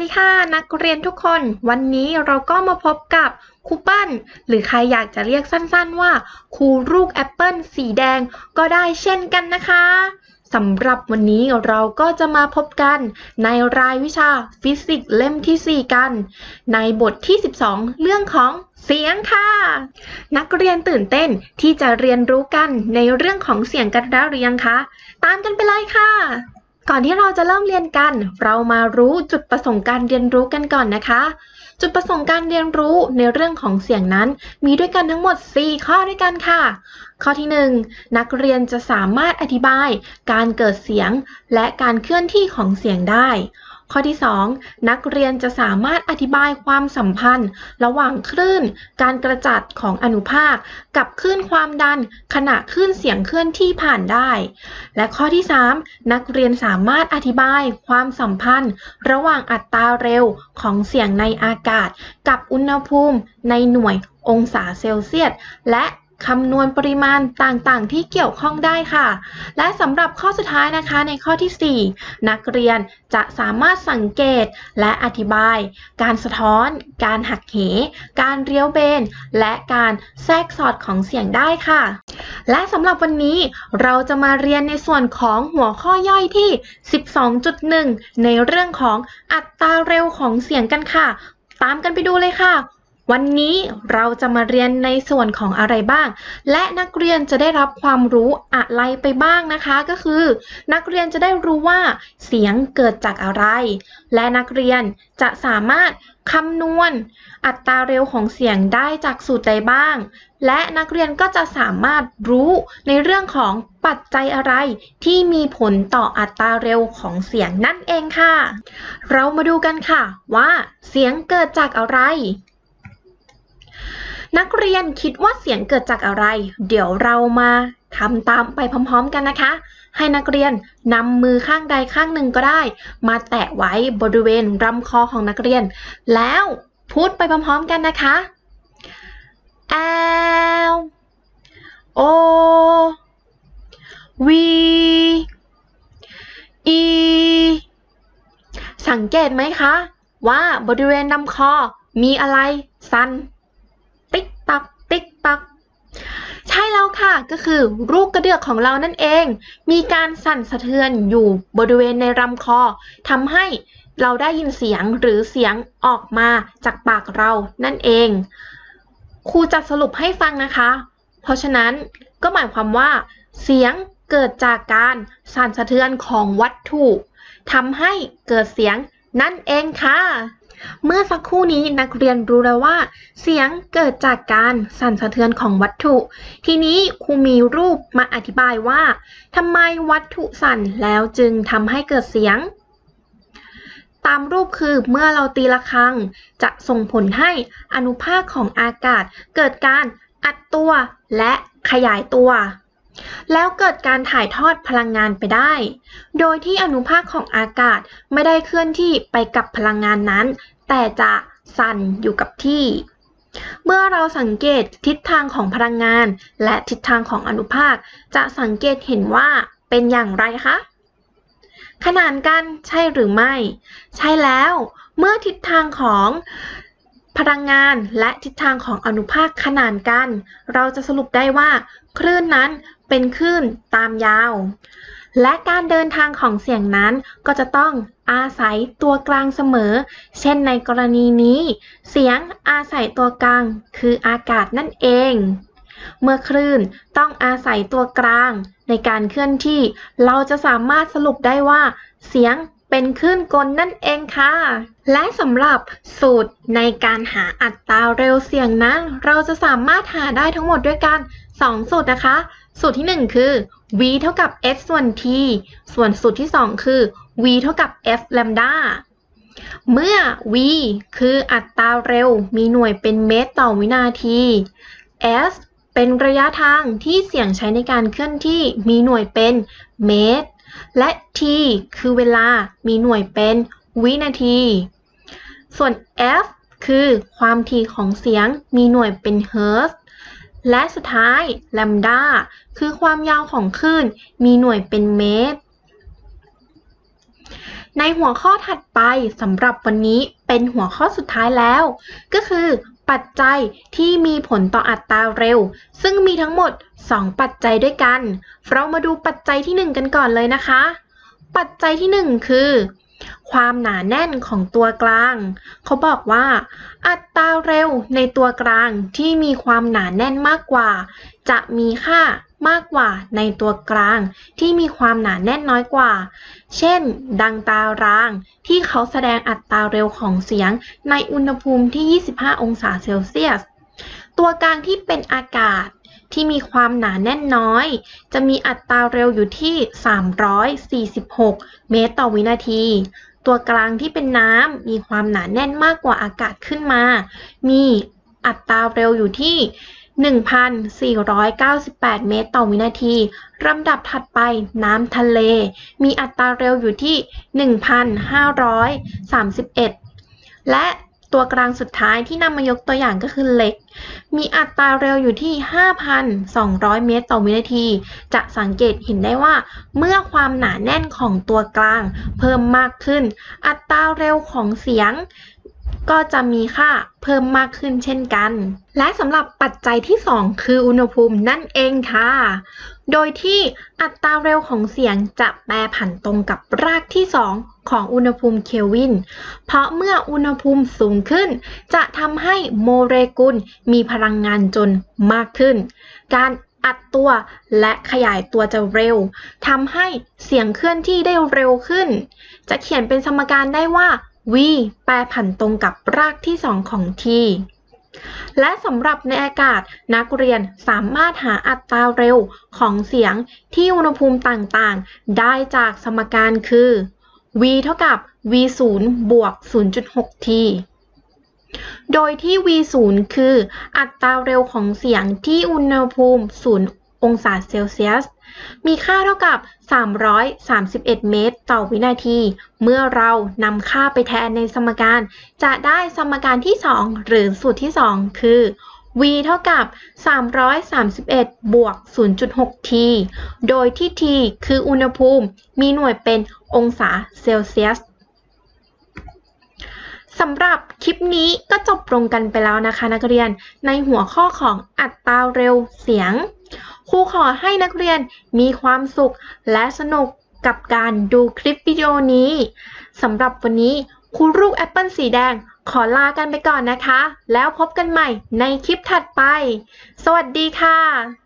ดีค่ะ นักเรียนทุกคน วันนี้เราก็มาพบกับครูปั้น หรือใครอยากจะเรียกสั้นๆว่าครูลูกแอปเปิลสีแดงก็ได้เช่นกันนะคะสำหรับวันนี้เราก็จะมาพบกันในรายวิชาฟิสิกส์เล่มที่ 4 กัน ในบทที่ 12 เรื่องของเสียงค่ะ นักเรียนตื่นเต้นที่จะเรียนรู้กันในเรื่องของเสียงกันแล้วหรือยังคะ ตามกันไปเลยค่ะ ก่อนที่เราจะเริ่มเรียนกัน เรามารู้จุดประสงค์การเรียนรู้กันก่อนนะคะ จุดประสงค์การเรียนรู้ในเรื่องของเสียงนั้น มีด้วยกันทั้งหมด 4 ข้อด้วยกันค่ะ ข้อที่ 1 นักเรียนจะสามารถอธิบาย การเกิดเสียง และการเคลื่อนที่ของเสียงได้ ข้อที่ 2 นักเรียนจะสามารถอธิบายความสัมพันธ์ ระหว่างคลื่น การกระจัดของอนุภาค กับคลื่นความดัน ขณะคลื่นเสียงเคลื่อนที่ผ่านได้ และข้อที่ 3 นักเรียนสามารถอธิบายความสัมพันธ์ ระหว่างอัตราเร็วของเสียงในอากาศ กับอุณหภูมิในหน่วยองศาเซลเซียส และ คำนวณปริมาณต่างๆ ที่เกี่ยวข้องได้ค่ะ และสำหรับข้อสุดท้ายนะคะในข้อที่ 4 นักเรียนจะสามารถสังเกตและอธิบาย การสะท้อน การหักเห การเลี้ยวเบน และการแทรกสอดของเสียงได้ค่ะ และสำหรับวันนี้เราจะมาเรียนในส่วนของหัวข้อย่อยที่ 12.1 ในเรื่องของอัตราเร็วของเสียงกันค่ะ ตามกันไปดูเลยค่ะ วันนี้เราจะมาเรียนในส่วนของอะไรบ้าง และนักเรียนจะได้รับความรู้อะไรไปบ้างนะคะ ก็คือ นักเรียนจะได้รู้ว่าเสียงเกิดจากอะไร และนักเรียนจะสามารถคำนวณ อัตราเร็วของเสียงได้จากสูตรใดบ้าง และนักเรียนก็จะสามารถรู้ในเรื่องของปัจจัยอะไร ที่มีผลต่ออัตราเร็วของเสียงนั่นเองค่ะ เรามาดูกันค่ะว่าเสียงเกิดจากอะไร นักเรียนคิดว่าเสียงเกิดจากอะไร เดี๋ยวเรามาทำตามไปพร้อมๆกันนะคะ ให้นักเรียนนำมือข้างใดข้างหนึ่งก็ได้ มาแตะไว้บริเวณลำคอของนักเรียน แล้วพูดไปพร้อมๆกันนะคะ L O V E สังเกตไหมคะ ว่าบริเวณลำคอมีอะไรสั่น ติ๊กตัก ติ๊กตัก ใช่แล้ว ค่ะ ก็คือรูปกระเดือกของเรานั่นเอง มีการสั่นสะเทือนอยู่บริเวณในลำคอทำให้เราได้ยินเสียงหรือเสียงออกมาจากปากเรานั่นเอง ครูจะสรุปให้ฟังนะคะ เพราะฉะนั้นก็หมายความว่า เสียงเกิดจากการสั่นสะเทือนของวัตถุทำให้เกิดเสียงนั่นเองค่ะ เมื่อสักครู่นี้นักเรียนรู้แล้วว่า เสียงเกิดจากการสั่นสะเทือนของวัตถุ ทีนี้ครูมีรูปมาอธิบายว่าทำไมวัตถุสั่นแล้วจึงทำให้เกิดเสียง ตามรูปคือเมื่อเราตีระฆัง จะส่งผลให้อนุภาคของอากาศเกิดการอัดตัวและขยายตัว แล้วเกิดการถ่ายทอดพลังงานไปได้ โดยที่อนุภาคของอากาศไม่ได้เคลื่อนที่ไปกับพลังงานนั้น แต่จะสั่นอยู่กับที่ เมื่อเราสังเกตทิศทางของพลังงาน และทิศทางของอนุภาค จะสังเกตเห็นว่าเป็นอย่างไรคะ ขนานกันใช่หรือไม่ ใช่แล้ว เมื่อทิศทางของพลังงานและทิศทางของอนุภาคขนานกัน เราจะสรุปได้ว่า คลื่นนั้น เป็นคลื่นตามยาว และการเดินทางของเสียงนั้นก็จะต้องอาศัยตัวกลางเสมอ เช่นในกรณีนี้ เสียงอาศัยตัวกลางคืออากาศนั่นเอง เมื่อคลื่นต้องอาศัยตัวกลางในการเคลื่อนที่ เราจะสามารถสรุปได้ว่า เสียงเป็นคลื่นกลนั่นเองค่ะ และสำหรับสูตรในการหาอัตราเร็วเสียงนั้น เราจะสามารถหาได้ทั้งหมดด้วยกัน 2 สูตรนะคะ สูตรที่ 1 คือ v เท่ากับ f ส่วน t ส่วนสูตรที่ 2 คือ v เท่ากับ f lambda เมื่อ v คืออัตราเร็วมีหน่วยเป็นเมตรต่อวินาที s เป็นระยะทางที่เสียงใช้ในการเคลื่อนที่มีหน่วยเป็นเมตร และ t คือเวลามีหน่วยเป็นวินาที ส่วน f คือความถี่ของเสียงมีหน่วยเป็นเฮิร์ต และสุดท้าย lambda คือความยาวของคลื่นมีหน่วยเป็นเมตร ในหัวข้อถัดไปสำหรับวันนี้เป็นหัวข้อสุดท้ายแล้ว ก็คือ ปัจจัยที่มีผลต่ออัตราเร็ว ซึ่งมีทั้งหมด 2 ปัจจัยด้วยกัน เรามาดูปัจจัยที่ 1 กันก่อนเลยนะคะ ปัจจัยที่ 1 คือ ความหนาแน่นของตัวกลาง เขาบอกว่า อัตราเร็วในตัวกลางที่มีความหนาแน่นมากกว่า จะมีค่ามากกว่าในตัวกลางที่มีความหนาแน่นน้อยกว่า เช่น ดังตารางที่เขาแสดงอัตราเร็วของเสียงในอุณหภูมิที่ 25 องศาเซลเซียส ตัวกลางที่เป็นอากาศ ที่มีความหนาแน่นน้อย จะมีอัตราเร็วอยู่ที่ 346 เมตรต่อวินาที ตัวกลางที่เป็นน้ำมีความหนาแน่นมากกว่าอากาศขึ้นมา มีอัตราเร็วอยู่ที่1,498 เมตรต่อวินาทีลำดับถัดไปน้ำทะเล มีอัตราเร็วอยู่ที่ 1,531 และ ตัวกลางสุดท้ายที่นำมายกตัวอย่างก็คือเหล็ก มีอัตราเร็วอยู่ที่ 5,200 เมตรต่อวินาที จะสังเกตเห็นได้ว่า เมื่อความหนาแน่นของตัวกลางเพิ่มมากขึ้น อัตราเร็วของเสียง ก็จะมีค่าเพิ่มมากขึ้นเช่นกัน และสำหรับปัจจัยที่ 2 คืออุณหภูมินั่นเองค่ะ โดยที่อัตราเร็วของเสียงจะแปรผันตรงกับรากที่ 2 ของอุณหภูมิเคลวิน เพราะเมื่ออุณหภูมิสูงขึ้น จะทำให้โมเลกุลมีพลังงานจนมากขึ้น การอัดตัวและขยายตัวจะเร็วทำให้เสียงเคลื่อนที่ได้เร็วขึ้น จะเขียนเป็นสมการได้ว่า v แปรผันตรงกับรากที่2ของ t และสำหรับในอากาศนักเรียนสามารถหาอัตราเร็วของเสียงที่อุณหภูมิต่างๆ ได้จากสมการคือ v เท่ากับ v 0บวก 0.6 t โดยที่ v 0คืออัตราเร็วของเสียงที่อุณหภูมิ 0 องศาเซลเซียส มีค่าเท่ากับ 331 เมตร ต่อวินาที เมื่อเรานำค่าไปแทนในสมการ จะได้สมการที่ 2 หรือสูตรที่ 2 คือ v เท่ากับ 331 บวก 0.6 t โดยที่ t คืออุณหภูมิ มีหน่วยเป็นองศาเซลเซียสสำหรับคลิปนี้ก็จบลงกันไปแล้วนะคะนักเรียนในหัวข้อของอัตราเร็วเสียง ครูขอให้นักเรียนมีความสุขและสนุกกับการดูคลิปวิดีโอนี้สำหรับวันนี้ครูลูกแอปเปิลสีแดงขอลากันไปก่อนนะคะ แล้วพบกันใหม่ในคลิปถัดไป สวัสดีค่ะ